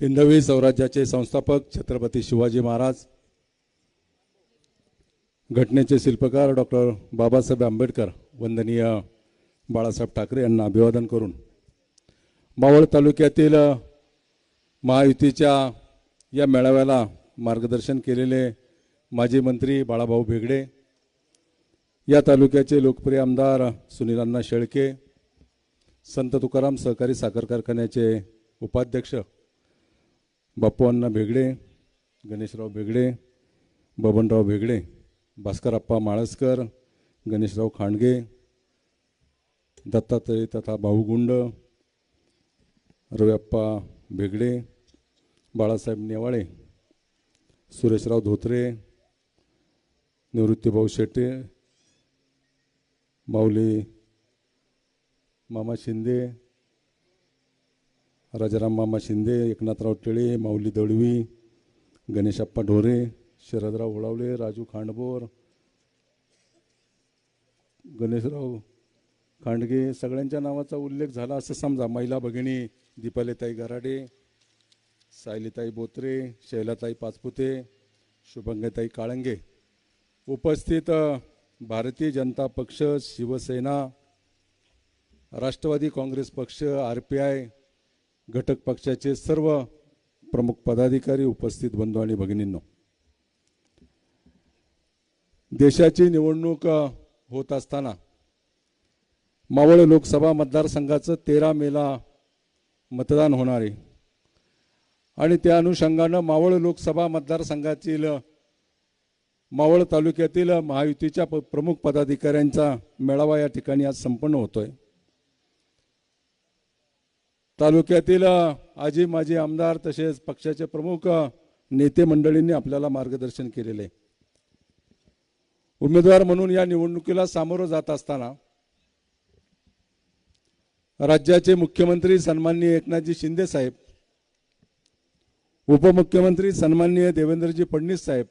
हिंदवी स्वराज्याचे संस्थापक छत्रपती शिवाजी महाराज घटनेचे शिल्पकार डॉक्टर बाबासाहेब आंबेडकर वंदनीय बाळासाहेब ठाकरे यांना अभिवादन करून मावळ तालुक्यातील महायुतीच्या या मेळाव्याला मार्गदर्शन केलेले माजी मंत्री बाळाभाऊ भेगडे या तालुक्याचे लोकप्रिय आमदार सुनीलांना शेळके संत तुकाराम सहकारी साखर कारखान्याचे उपाध्यक्ष बाप्पूअण्णा भेगडे गणेशराव भेगडे बबनराव भेगडे भास्करप्पा माळसकर गणेशराव खांडगे दत्तात्रय तथा भाऊगुंड रव्याप्पा भेगडे बाळासाहेब नेवाळे सुरेशराव धोत्रे निवृत्तीभाऊ शेटे माऊली मामा शिंदे राजाराम मामा शिंदे एकनाथराव टिळे माऊली दळवी गणेशप्पा ढोरे शरदराव ओळावले राजू खांडबोर गणेशराव खांडगे सगळ्यांच्या नावाचा उल्लेख झाला असं समजा. महिला भगिनी दीपालीताई गराडे सायलीताई बोत्रे शैलाताई पाचपुते शुभंगताई काळंगे. उपस्थित भारतीय जनता पक्ष शिवसेना राष्ट्रवादी काँग्रेस पक्ष आर पी आय घटक पक्षाचे सर्व प्रमुख पदाधिकारी उपस्थित बंधू आणि भगिनींनो. देशाची निवडणूक होत असताना मावळ लोकसभा मतदारसंघाचं तेरा मेला मतदान होणार आहे. आणि त्या अनुषंगानं मावळ लोकसभा मतदारसंघातील मावळ तालुक्यातील महायुतीच्या प- प्रमुख पदाधिकाऱ्यांचा मेळावा या ठिकाणी आज संपन्न होतोय. तालुक्यातील आजी माजी आमदार तसेच पक्षाचे प्रमुख नेते मंडळींनी आपल्याला मार्गदर्शन केलेले. उमेदवार म्हणून या निवडणुकीला सामोरं जात असताना राज्याचे मुख्यमंत्री सन्माननीय एकनाथजी शिंदे साहेब उपमुख्यमंत्री सन्माननीय देवेंद्रजी फडणवीस साहेब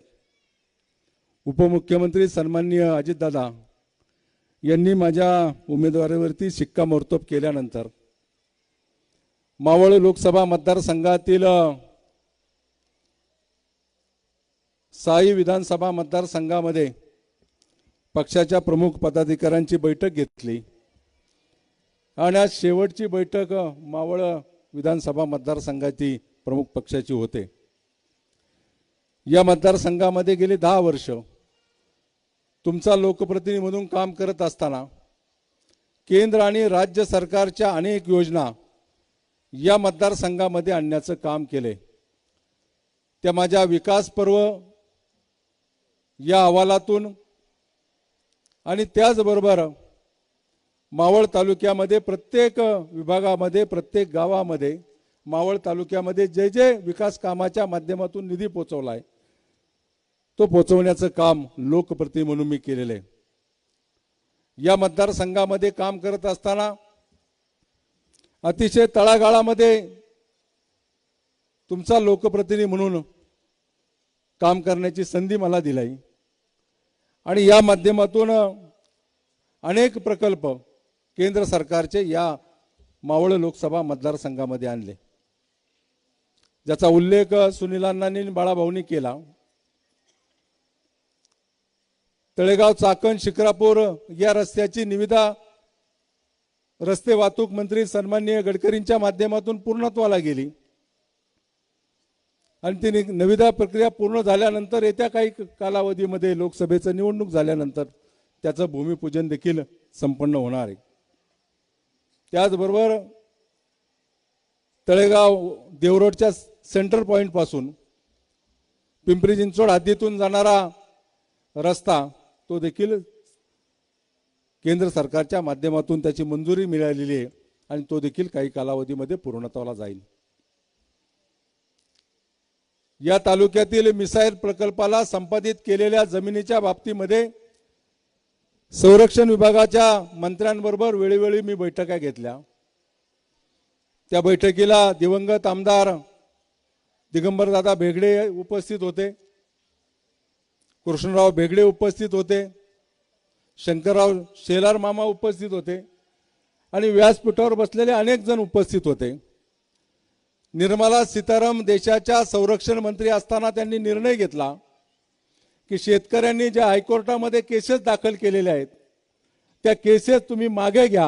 उपमुख्यमंत्री सन्माननीय अजितदादा यांनी माझ्या उमेदवारीवरती शिक्कामोर्तब केल्यानंतर मावळ लोकसभा मतदारसंघातील साई विधानसभा मतदारसंघामध्ये पक्षाच्या प्रमुख पदाधिकाऱ्यांची बैठक घेतली. आणि आज शेवटची बैठक मावळ विधानसभा मतदारसंघाची प्रमुख पक्षाची होते. या मतदारसंघामध्ये गेली दहा वर्ष तुमचा लोकप्रतिनिधी म्हणून काम करत असताना केंद्र आणि राज्य सरकारच्या अनेक योजना या मतदारसंघामध्ये आणण्याचं काम केले त्या माझ्या विकास पर्व या अहवालातून आणि त्याचबरोबर मावळ तालुक्यामध्ये प्रत्येक विभागामध्ये प्रत्येक गावामध्ये मावळ तालुक्यामध्ये जे जे विकास कामाच्या माध्यमातून निधी पोचवला आहे तो पोचवण्याचं काम लोकप्रती म्हणून मी केलेलं आहे. या मतदारसंघामध्ये काम करत असताना अतिशय तळागाळामध्ये तुमचा लोकप्रतिनिधी म्हणून काम करण्याची संधी मला दिली आणि या माध्यमातून अनेक प्रकल्प केंद्र सरकारचे या मावळ लोकसभा मतदारसंघामध्ये आणले. ज्याचा उल्लेख सुनीलांनी बाळाभाऊनी केला. तळेगाव चाकण शिक्रापूर या रस्त्याची निविदा रस्ते वाहतूक मंत्री सन्माननीय गडकरींच्या माध्यमातून पूर्णत्वाला गेली. आणि ती नि- निविदा प्रक्रिया पूर्ण झाल्यानंतर येत्या काही कालावधीमध्ये लोकसभेचं निवडणूक झाल्यानंतर त्याचं भूमिपूजन देखील संपन्न होणार आहे. त्याचबरोबर तळेगाव देवरोडच्या सेंटर पॉईंटपासून पिंपरी चिंचवड हद्दीतून जाणारा रस्ता तो देखील केंद्र सरकारच्या माध्यमातून त्याची मंजुरी मिळालेली आहे आणि तो देखील काही कालावधीमध्ये पूर्णत्वाला जाईल. या तालुक्यातील मिसाईल प्रकल्पाला संपादित केलेल्या जमिनीच्या बाबतीमध्ये संरक्षण विभागाच्या मंत्र्यांबरोबर वेळोवेळी मी बैठका घेतल्या. त्या बैठकीला दिवंगत आमदार दिगंबरदादा भेगडे उपस्थित होते. कृष्णराव भेगडे उपस्थित होते. शंकरराव शेलार मामा उपस्थित होते आणि व्यासपीठावर बसलेले अनेक जण उपस्थित होते. निर्मला सीताराम देशाच्या संरक्षण मंत्री असताना त्यांनी निर्णय घेतला की शेतकऱ्यांनी ज्या हायकोर्टामध्ये केसेस दाखल केलेल्या आहेत त्या केसेस तुम्ही मागे घ्या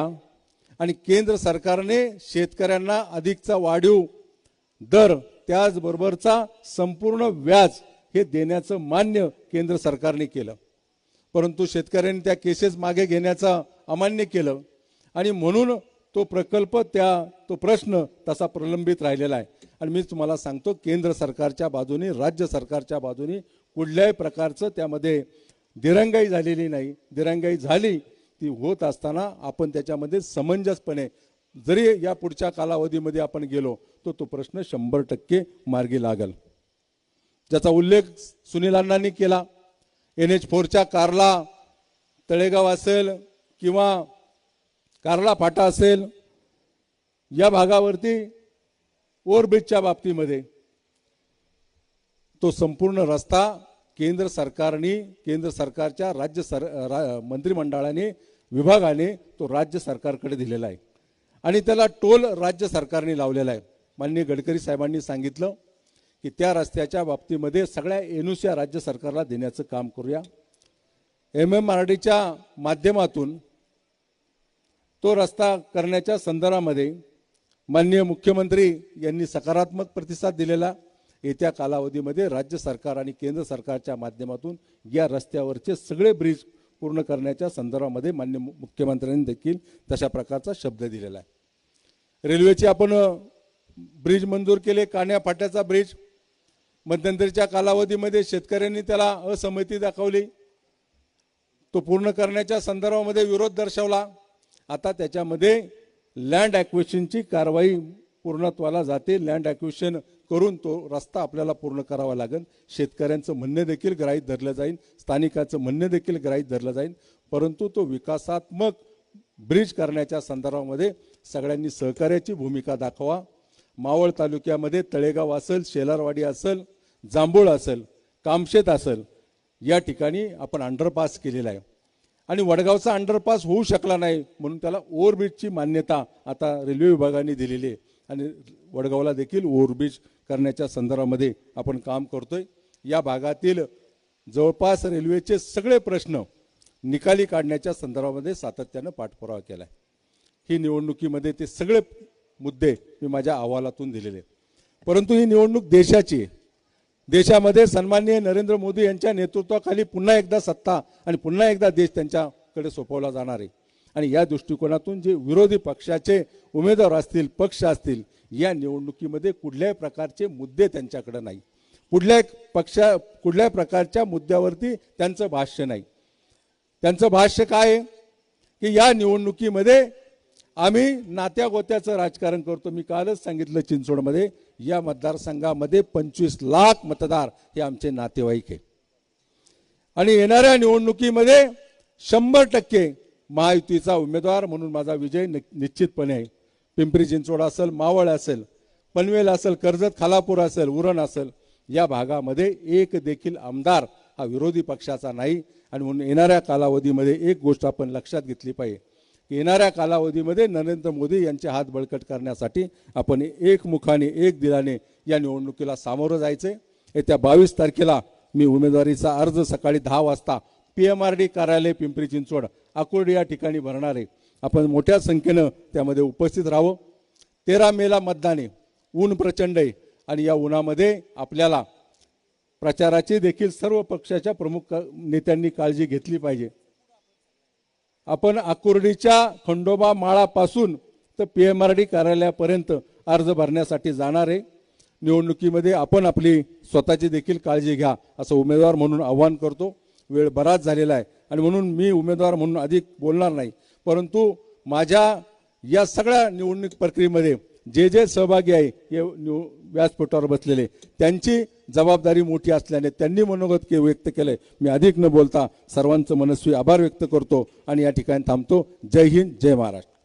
आणि केंद्र सरकारने शेतकऱ्यांना अधिकचा वाढीव दर त्याचबरोबरचा संपूर्ण व्याज हे देण्याचं मान्य केंद्र सरकारने केलं. परंतु शेतकऱ्यांनी त्या केसेस मागे घेण्याचं अमान्य केलं आणि म्हणून तो प्रकल्प त्या तो प्रश्न तसा प्रलंबित राहिलेला आहे. आणि मी तुम्हाला सांगतो केंद्र सरकारच्या बाजूने राज्य सरकारच्या बाजूने कुठल्याही प्रकारचं त्यामध्ये दिरंगाई झालेली नाही. दिरंगाई झाली ती होत असताना आपण त्याच्यामध्ये समंजसपणे जरी या पुढच्या कालावधीमध्ये आपण गेलो तर तो प्रश्न शंभर टक्के मार्गी लागल. ज्याचा उल्लेख सुनील अण्णांनी केला एन एच फोरच्या कारला तळेगाव असेल किंवा कारला फाटा असेल या भागावरती ओव्हरब्रिजच्या बाबतीमध्ये तो संपूर्ण रस्ता केंद्र सरकारने केंद्र सरकारच्या राज्य सर रा- मंत्रिमंडळाने विभागाने तो राज्य सरकारकडे दिलेला आहे. आणि त्याला टोल राज्य सरकारने लावलेला आहे. माननीय गडकरी साहेबांनी सांगितलं की त्या रस्त्याच्या बाबतीमध्ये सगळ्या एनुस्या राज्य सरकारला देण्याचं काम करूया. एम एम आर डीच्या माध्यमातून तो रस्ता करण्याच्या संदर्भामध्ये माननीय मुख्यमंत्री यांनी सकारात्मक प्रतिसाद दिलेला. येत्या कालावधीमध्ये राज्य सरकार आणि केंद्र सरकारच्या माध्यमातून या रस्त्यावरचे सगळे ब्रिज पूर्ण करण्याच्या संदर्भामध्ये मान्य मुख्यमंत्र्यांनी देखील तशा प्रकारचा शब्द दिलेला आहे. रेल्वेचे आपण ब्रिज मंजूर केले कान्या फाट्याचा ब्रिज मध्यंतरीच्या कालावधीमध्ये शेतकऱ्यांनी त्याला असहमती दाखवली. तो पूर्ण करण्याच्या संदर्भामध्ये विरोध दर्शवला. आता त्याच्यामध्ये लँड ॲक्विशनची कारवाई पूर्णत्वाला जाते. लँड ॲक्विशन करून तो रस्ता आपल्याला पूर्ण करावा लागेल. शेतकऱ्यांचं म्हणणे देखील ग्राहीत धरलं जाईल. स्थानिकाचं म्हणणे देखील ग्राहीत धरलं जाईल. परंतु तो विकासात्मक ब्रिज करण्याच्या संदर्भामध्ये सगळ्यांनी सहकार्याची भूमिका दाखवा. मावळ तालुक्यामध्ये तळेगाव असेल शेलारवाडी असेल जांभूळ असेल कामशेत असेल या ठिकाणी आपण अंडरपास केलेला आहे. आणि वडगावचा अंडरपास होऊ शकला नाही म्हणून त्याला ओव्हरब्रिजची मान्यता आता रेल्वे विभागाने दिलेली आहे. आणि वडगावला देखील ओव्हरब्रिज करण्याच्या संदर्भामध्ये आपण काम करतोय. या भागातील जवळपास रेल्वेचे सगळे प्रश्न निकाली काढण्याच्या संदर्भामध्ये सातत्यानं पाठपुरावा केला आहे ही निवडणुकीमध्ये ते सगळे मुद्दे मी माझ्या अहवालातून दिलेले परंतु ही निवडणूक देशाची आहे. देशामध्ये सन्माननीय नरेंद्र मोदी यांच्या नेतृत्वाखाली पुन्हा एकदा सत्ता आणि पुन्हा एकदा देश त्यांच्याकडे सोपवला जाणार आहे. आणि या दृष्टिकोनातून जे विरोधी पक्षाचे उमेदवार असतील पक्ष असतील या निवडणुकीमध्ये कुठल्याही प्रकारचे मुद्दे त्यांच्याकडे नाही. कुठल्याही पक्षा कुठल्याही प्रकारच्या मुद्द्यावरती त्यांचं भाष्य नाही. त्यांचं भाष्य काय आहे? की या निवडणुकीमध्ये आम्ही नात्या गोत्याचं राजकारण करतो. मी कालच सांगितलं चिंचवडमध्ये या मतदारसंघामध्ये पंचवीस लाख मतदार हे आमचे नातेवाईक आहे आणि येणाऱ्या निवडणुकीमध्ये शंभर टक्के महायुतीचा उमेदवार म्हणून माझा विजय निश्चितपणे आहे. पिंपरी चिंचवड असेल मावळ असेल पनवेल असेल कर्जत खालापूर असेल उरण असेल या भागामध्ये एक देखील आमदार हा विरोधी पक्षाचा नाही. आणि म्हणून येणाऱ्या कालावधीमध्ये एक गोष्ट आपण लक्षात घेतली पाहिजे. येणाऱ्या कालावधीमध्ये नरेंद्र मोदी यांचे हात बळकट करण्यासाठी आपण एक मुखाने एक दिलाने या निवडणुकीला सामोरं जायचे येत्या बावीस तारखेला मी उमेदवारीचा अर्ज सकाळी दहा वाजता पी एम आर डी कार्यालय पिंपरी चिंचवड अकोर्डी या ठिकाणी भरणार आहे. आपण मोठ्या संख्येनं त्यामध्ये उपस्थित राहावं. तेरा मेला मतदाने ऊन प्रचंड आहे आणि या उन्हामध्ये आपल्याला प्रचाराची देखील सर्व पक्षाच्या प्रमुख नेत्यांनी काळजी घेतली पाहिजे. आपण आकुर्डीच्या खंडोबा माळापासून तर पी एम आर डी कार्यालयापर्यंत अर्ज भरण्यासाठी जाणार आहे. निवडणुकीमध्ये आपण आपली स्वतःची देखील काळजी घ्या असं उमेदवार म्हणून आव्हान करतो. वेळ बराच झालेला आहे आणि म्हणून मी उमेदवार म्हणून अधिक बोलणार नाही. परंतु माझ्या या सगळ्या निवडणूक प्रक्रियेमध्ये जे जे सहभागी आहे हे निव व्यासपीठावर बसलेले त्यांची जबाबदारी मोठी असल्याने त्यांनी मनोगत के व्यक्त केलंय. मी अधिक न बोलता सर्वांचं मनस्वी आभार व्यक्त करतो आणि या ठिकाणी थांबतो. जय हिंद जय महाराष्ट्र.